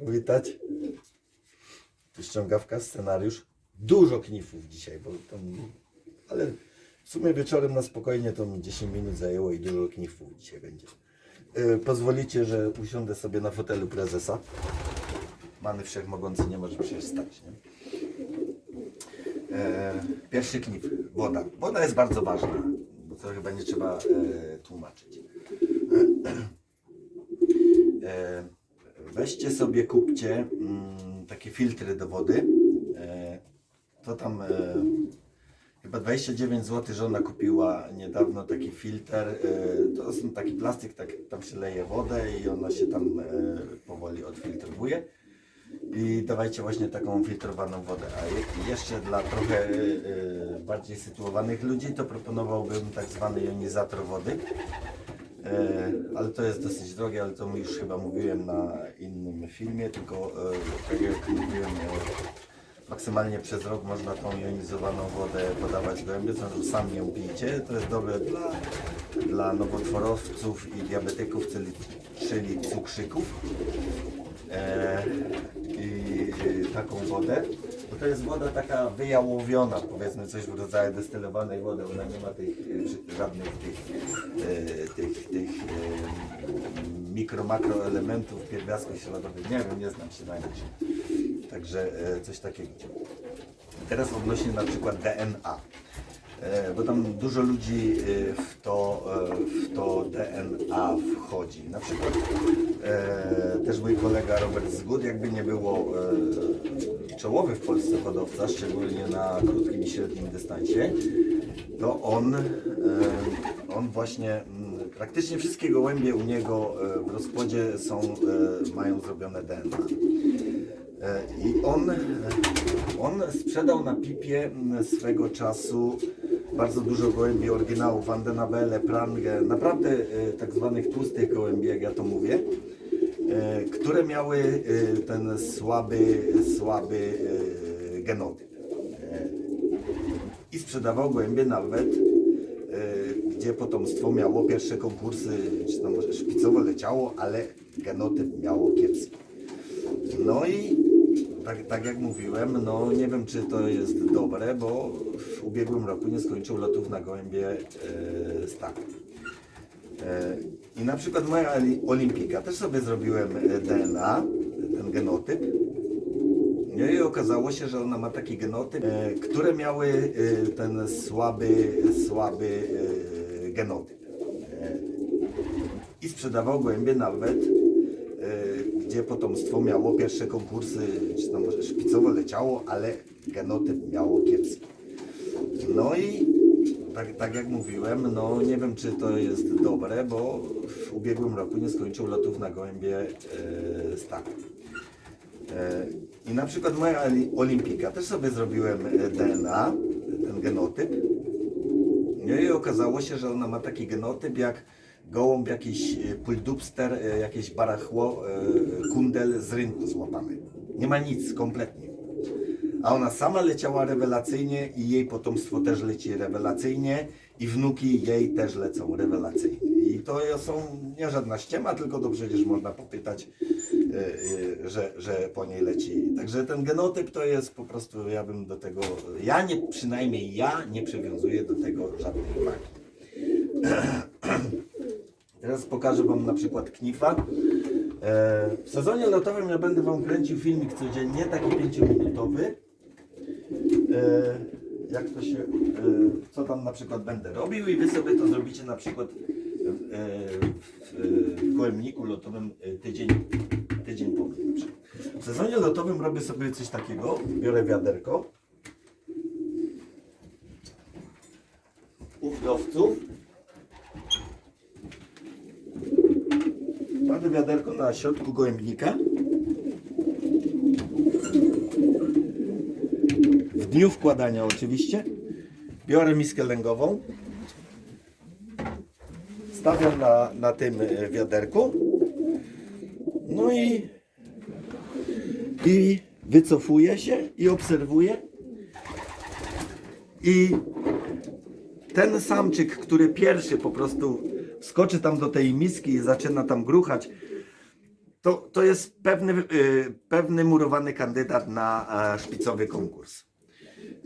Witać. Ściągawka, scenariusz. Dużo knifów dzisiaj, bo tam... Ale w sumie wieczorem na spokojnie to mi 10 minut zajęło i dużo knifów dzisiaj będzie. Yy, pozwolicie, że usiądę sobie na fotelu prezesa. Many wszechmogący nie może przecież stać, nie? E, pierwszy knif, woda. Woda jest bardzo ważna, bo to chyba nie trzeba e, tłumaczyć. E, weźcie sobie, kupcie mm, takie filtry do wody. E, to tam e, chyba 29 zł żona kupiła niedawno taki filtr. E, to jest taki plastik, tak, tam się leje wodę i ona się tam e, powoli odfiltrowuje. I dawajcie właśnie taką filtrowaną wodę. A je, jeszcze dla trochę e, bardziej sytuowanych ludzi to proponowałbym tak zwany jonizator wody. E, ale to jest dosyć drogie, ale to już chyba mówiłem na innym filmie, tylko e, tak jak mówiłem, e, maksymalnie przez rok można tą jonizowaną wodę podawać gołębie, to znaczy sami ją pijcie. To jest dobre dla, dla nowotworowców i diabetyków, czyli, czyli cukrzyków. E, i taką wodę, to jest woda taka wyjałowiona, powiedzmy coś w rodzaju destylowanej wody, ona nie ma tych y, żadnych tych, y, tych, tych y, mikro, makro elementów, pierwiastków śladowych, nie wiem, nie znam się na nich. Także coś takiego. Teraz odnośnie na przykład DNA. E, bo tam dużo ludzi e, w to, e, w to DNA wchodzi. Na przykład e, też mój kolega Robert Zgód, jakby nie było e, czołowy w Polsce hodowca, szczególnie na krótkim i średnim dystansie, to on, e, on właśnie mm, praktycznie wszystkie gołębie u niego e, w rozkładzie są, e, mają zrobione DNA. E, I on, on sprzedał na pipie m, swego czasu bardzo dużo gołębi oryginałów, Vandenabelle, Prange, naprawdę e, tak zwanych tłustych gołębi, jak ja to mówię, które miały e, ten słaby, słaby e, genotyp. E, I sprzedawał gołębie nawet, e, gdzie potomstwo miało pierwsze konkursy, czy tam szpicowo leciało, ale genotyp miało kiepski. No i tak, tak jak mówiłem, no nie wiem czy to jest dobre, bo w ubiegłym roku nie skończył lotów na gołębie e. E, I na przykład moja oli- olimpika, też sobie zrobiłem e, DNA, ten genotyp. No i okazało się, że ona ma taki genotyp, e, które miały e, ten słaby, słaby genotyp. I sprzedawał gołębie nawet gdzie potomstwo miało pierwsze konkursy, czy tam szpicowo leciało, ale genotyp miało kiepski. No i tak, tak jak mówiłem, no nie wiem czy to jest dobre, bo w ubiegłym roku nie skończył lotów na gołębie e. E, I na przykład moja oli- olimpika, też sobie zrobiłem e, DNA, ten genotyp. No i okazało się, że ona ma taki genotyp jak gołąb, jakiś e, puldubster, e, jakieś barachło, kundel z rynku złapany. Nie ma nic kompletnie. A ona sama leciała rewelacyjnie i jej potomstwo też leci rewelacyjnie i wnuki jej też lecą rewelacyjnie. I to są nie żadna ściema, tylko to przecież można popytać, e, e, że, że po niej leci. Także ten genotyp to jest po prostu, ja bym do tego, ja nie, przynajmniej ja nie przywiązuję do tego żadnej uwagi. Teraz pokażę Wam na przykład knifa. E, W sezonie lotowym ja będę Wam kręcił filmik codziennie, taki 5-minutowy. E, Jak to się, e, co tam na przykład będę robił i Wy sobie to zrobicie na przykład e, w, gołębniku lotowym tydzień, tydzień po. W sezonie lotowym robię sobie coś takiego, biorę wiaderko, u wdowców, Kładę wiaderko na środku gołębnika. Dniu wkładania oczywiście. Biorę miskę lęgową. Stawiam na, na tym e, wiaderku. No i, i wycofuję się i obserwuję. I ten samczyk, który pierwszy po prostu skoczy tam do tej miski i zaczyna tam gruchać, to, to jest pewny, y, pewny murowany kandydat na e, szpicowy konkurs.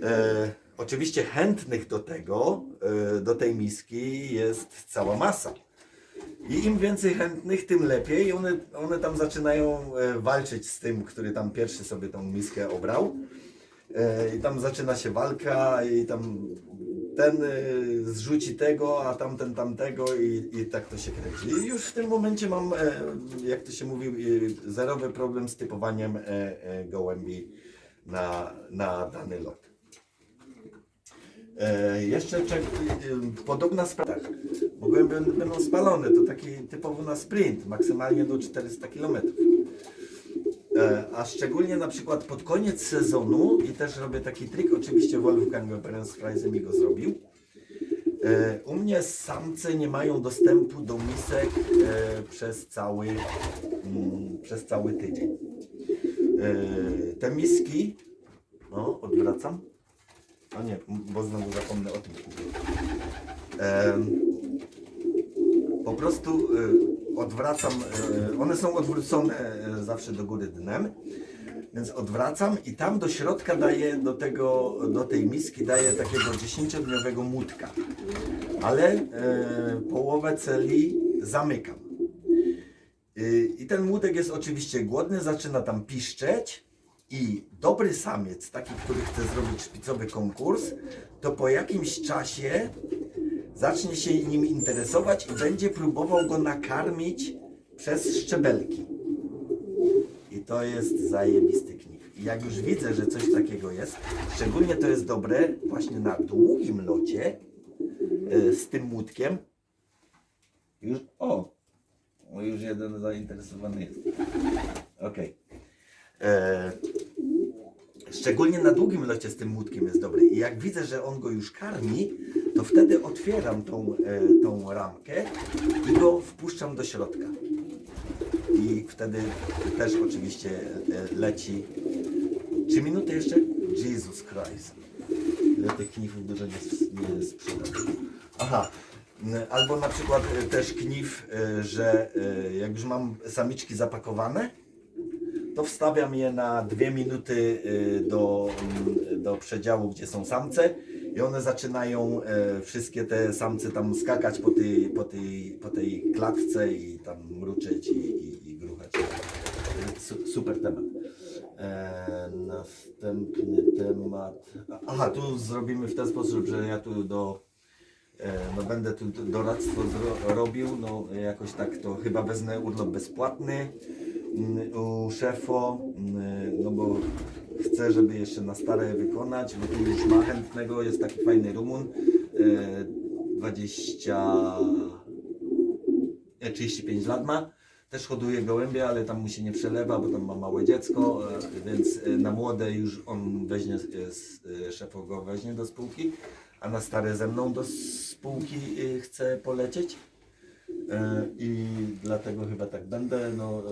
E, oczywiście chętnych do tego, e, do tej miski jest cała masa. I im więcej chętnych, tym lepiej. One, one tam zaczynają e, walczyć z tym, który tam pierwszy sobie tą miskę obrał. E, I tam zaczyna się walka i tam ten e, zrzuci tego, a tamten tamtego i, i tak to się kręci. I już w tym momencie mam, jak to się mówi, zerowy problem z typowaniem gołębi na, na dany lot. E, jeszcze czek, e, podobna sprawa. Bo gołębie będą spalone, to taki typowo na sprint, maksymalnie do 400 km. E, A szczególnie na przykład pod koniec sezonu i też robię taki trik, oczywiście Wolfgang Perensfreise mi go zrobił. E, U mnie samce nie mają dostępu do misek e, przez cały, mm, przez cały tydzień. E, Te miski, no odwracam. O nie, bo znowu zapomnę o tym. Po prostu y, odwracam, y, one są odwrócone y, zawsze do góry dnem, więc odwracam i tam do środka daję, do, tego, do tej miski daję takiego 10-dniowego młódka, ale y, połowę celi zamykam. I ten młódek jest oczywiście głodny, zaczyna tam piszczeć i dobry samiec, taki, który chce zrobić szpicowy konkurs, to po jakimś czasie zacznie się nim interesować i będzie próbował go nakarmić przez szczebelki. I to jest zajebisty knif. I jak już widzę, że coś takiego jest, szczególnie to jest dobre właśnie na długim locie e, z tym łódkiem. Już, o, już jeden zainteresowany jest. Okej. E, Szczególnie na długim locie z tym łódkiem jest dobry. I jak widzę, że on go już karmi, to wtedy otwieram tą, e, tą ramkę i go wpuszczam do środka. I wtedy też oczywiście e, leci. Trzy minuty jeszcze? Jesus Christ. Ile tych knifów dużo nie, nie sprzedam. Aha. Albo na przykład e, też knif, e, że e, jak już mam samiczki zapakowane, to wstawiam je na dwie minuty y, do, mm, do przedziału, gdzie są samce i one zaczynają e, wszystkie te samce tam skakać po tej, po tej, po tej klatce i tam mruczeć i, i, i gruchać. Su, super temat. E, następny temat. Aha, tu zrobimy w ten sposób, że ja tu do E, no będę tu doradztwo robił, no jakoś tak to chyba wezmę urlop bezpłatny u szefo, mm, no bo chcę, żeby jeszcze na stare wykonać, bo tu już ma chętnego, jest taki fajny Rumun, e, 20, nie, 35 lat ma, też hoduje gołębie, ale tam mu się nie przelewa, bo tam ma małe dziecko, więc na młode już on weźmie, szefo go weźmie do spółki, a na stare ze mną do spółki y, chcę polecieć. E, I dlatego chyba tak będę. No,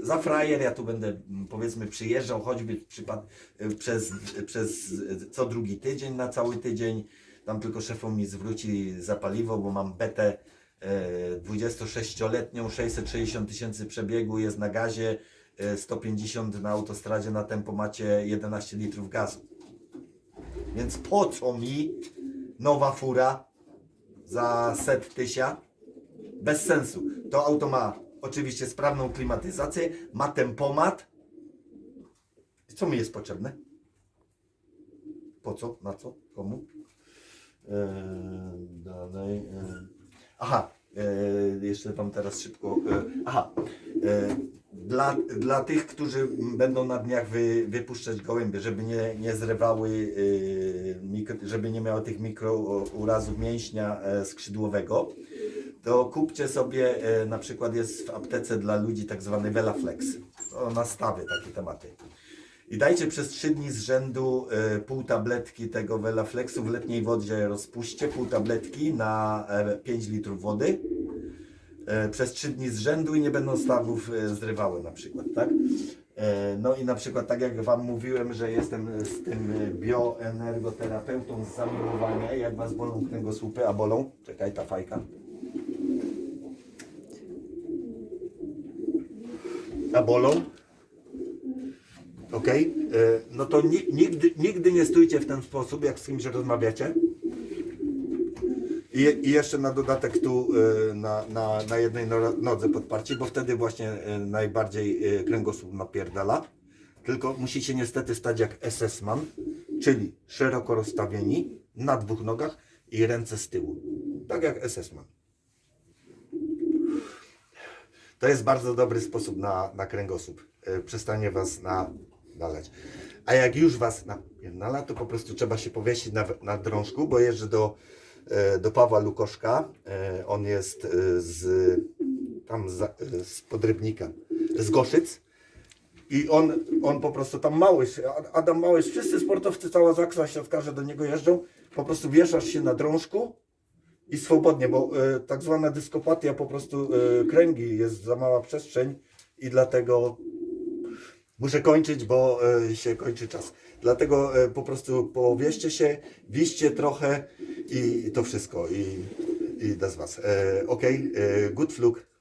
e, za frajer ja tu będę m, powiedzmy przyjeżdżał choćby przypad, e, przez, przez co drugi tydzień na cały tydzień. Tam tylko szefom mi zwróci za paliwo, bo mam betę e, 26-letnią, 660 tysięcy przebiegu, jest na gazie, e, 150 na autostradzie na tempomacie 11 litrów gazu. Więc po co mi nowa fura za set tysia? Bez sensu. To auto ma oczywiście sprawną klimatyzację, ma tempomat. I co mi jest potrzebne? Po co? Na co? Komu? Eee, dalej. Eee. Aha, eee, jeszcze Wam teraz szybko. Eee, aha, eee, dla, dla tych, którzy będą na dniach wy, wypuszczać gołębie, żeby nie, nie zrywały, yy, mikro, żeby nie miały tych mikrourazów mięśnia e, skrzydłowego, to kupcie sobie, e, na przykład jest w aptece dla ludzi tak zwany Velaflex. To nastawy takie tematy. I dajcie przez 3 dni z rzędu e, pół tabletki tego Velaflexu w letniej wodzie rozpuśćcie, pół tabletki na e, 5 litrów wody e, przez 3 dni z rzędu i nie będą stawów e, zrywały na przykład, tak? E, No i na przykład tak jak Wam mówiłem, że jestem z tym e, bioenergoterapeutą z zamiłowania, jak Was bolą kręgosłupy, a bolą, czekaj ta fajka. A bolą. Ok? No to ni- nigdy, nigdy nie stójcie w ten sposób, jak z kimś rozmawiacie. I, I jeszcze na dodatek tu y, na, na, na jednej no- nodze podparcie, bo wtedy właśnie y, najbardziej kręgosłup napierdala. Tylko musicie niestety stać jak SS-man, czyli szeroko rozstawieni na dwóch nogach i ręce z tyłu. Tak jak SS-man. To jest bardzo dobry sposób na, na kręgosłup. Y, Przestanie Was na, nalać. A jak już Was napierdala, to po prostu trzeba się powiesić na, na drążku, bo jeżdżę do, e, do Pawła Lukoszka. E, On jest e, z, tam za, e, z Podrybnika, z Goszyc. I on, on po prostu tam Małysz, Ad- Adam Małysz, wszyscy sportowcy, cała zaksa siatkarze do niego jeżdżą. Po prostu wieszasz się na drążku i swobodnie, bo e, tak zwana dyskopatia po prostu e, kręgi, jest za mała przestrzeń i dlatego muszę kończyć, bo e, się kończy czas. Dlatego e, po prostu powieście się, wiście trochę i to wszystko i, i da z was. E, ok, good fluk.